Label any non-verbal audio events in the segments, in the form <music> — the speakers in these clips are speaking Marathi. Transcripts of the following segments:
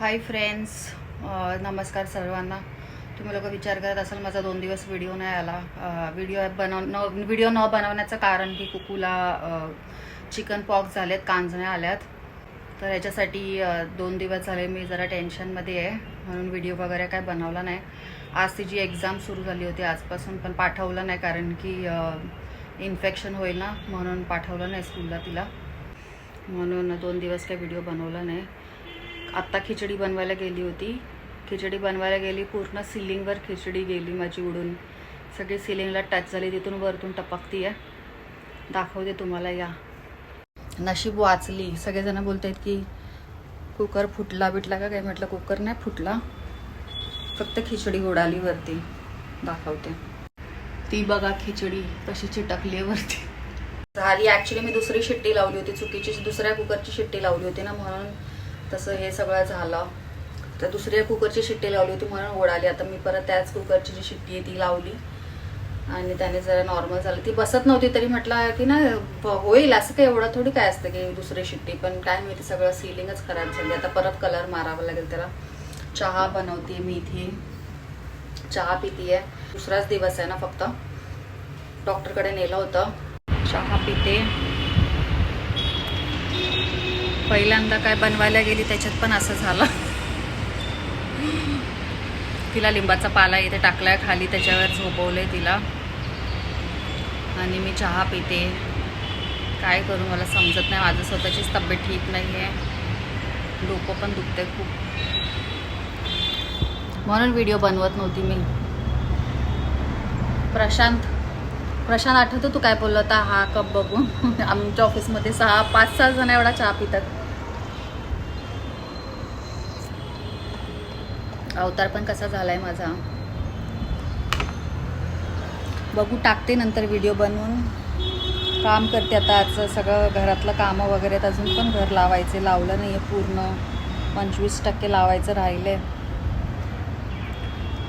हाय फ्रेंड्स नमस्कार सर्वांना. तुम्ही लोक विचार करत असाल माझा दोन दिवस व्हिडिओ नाही आला. व्हिडिओ बनव न व्हिडिओ न बनवण्याचं कारण की कुकूला चिकन पॉक्स झालेत कांजण्या आल्यात. तर याच्यासाठी दोन दिवस झाले मी जरा टेन्शनमध्ये आहे. म्हणून व्हिडिओ वगैरे काय बनवला नाही. आज तिची एक्झाम सुरू झाली होती आजपासून पण पाठवलं नाही कारण की इन्फेक्शन होईल ना म्हणून पाठवलं नाही स्कूलला तिला. म्हणून दोन दिवस काही व्हिडिओ बनवला नाही. आत्ता खिचडी बनवायला गेली होती. खिचडी बनवायला गेली पूर्ण सिलिंगवर खिचडी गेली माझी उडून. सगळी सिलिंगला टच झाली तिथून वरतून टपकती आहे दाखवते तुम्हाला या. नशीब वाचली. सगळेजण बोलत आहेत की कुकर फुटला बिटला का काय? म्हटलं कुकर नाही फुटला. फक्त खिचडी उडाली वरती. दाखवते. ती बघा खिचडी कशी चिटकली आहे वरती. झाली. ॲक्च्युली मी दुसरी शिट्टी लावली होती चुकीची दुसऱ्या कुकरची शिट्टी लावली होती ना म्हणून तसं हे सगळं झालं. तर दुसऱ्या कुकरची शिट्टी लावली होती म्हणून ओढाली. आता मी परत त्याच कुकरची जी शिट्टी आहे ती लावली. आणि त्याने जरा नॉर्मल झालं. ती बसत नव्हती तरी म्हटलं की ना होईल असं काही एवढं थोडी काय असतं की दुसरी शिट्टी. पण काय माहिती सगळं सिलिंगच खराब झाली. आता परत कलर मारावा लागेल त्याला. चहा बनवते मी इथे. चहा पिती आहे दुसराच दिवस आहे ना फक्त. डॉक्टरकडे नेलं होतं. चहा पिते. पहिल्यांदा काय बनवायला गेली त्याच्यात पण असं झालं. तिला लिंबाचा पाला इथे टाकलाय खाली त्याच्यावर झोपवलंय तिला. आणि मी चहा पिते. काय करू मला समजत नाही माझं स्वतःचीच तब्येत ठीक नाही आहे डोकं पण दुखते खूप. म्हणून व्हिडिओ बनवत नव्हती मी. प्रशांत प्रशांत आठवतो तू काय बोलला होता? हा कप बघून. आमच्या ऑफिसमध्ये सहा पाच सहा जण एवढा चहा पितात. अवतार पण कसा झाला आहे माझा. बघू टाकते नंतर व्हिडिओ बनवून. काम करते आता आज सगळं घरातलं कामं वगैरे आहेत. अजून पण घर लावायचे लावलं नाही आहे पूर्ण. पंचवीस टक्के लावायचं राहिलं आहे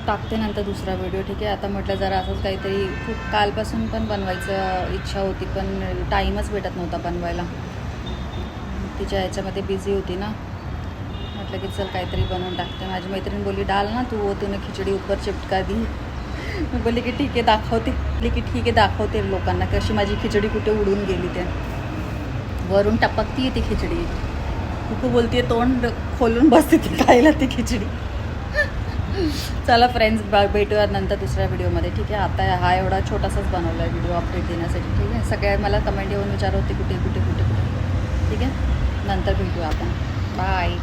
टाकते नंतर दुसरा व्हिडिओ ठीक आहे? आता म्हटलं जरा असंच काहीतरी खूप कालपासून पण बनवायचं इच्छा होती पण टाईमच भेटत नव्हता बनवायला. तिच्या ह्याच्यामध्ये बिझी होती ना. म्हटलं की चल काहीतरी बनवून टाकते. माझी मैत्रीण बोलली डाल ना तू तुने तूने खिचडी ऊपर चिपका दी. <laughs> मी बोलली की ठीक आहे दाखवते. बोलली की ठीक आहे दाखवते लोकांना कशी माझी खिचडी कुठे उडून गेली ते. वरून टपकती आहे ती खिचडी. कुकू बोलते तोंड खोलून बसते ती खायला ती खिचडी. <laughs> चला फ्रेंड्स भेटूया नंतर दुसऱ्या व्हिडिओमध्ये. ठीक आहे आता हा एवढा छोटासाच बनवला आहे व्हिडिओ अपडेट देण्यासाठी. ठीक आहे सगळ्या मला कमेंट येऊन विचार होते कुठे कुठे कुठे कुठे. ठीक आहे नंतर भेटूया आपण. बाय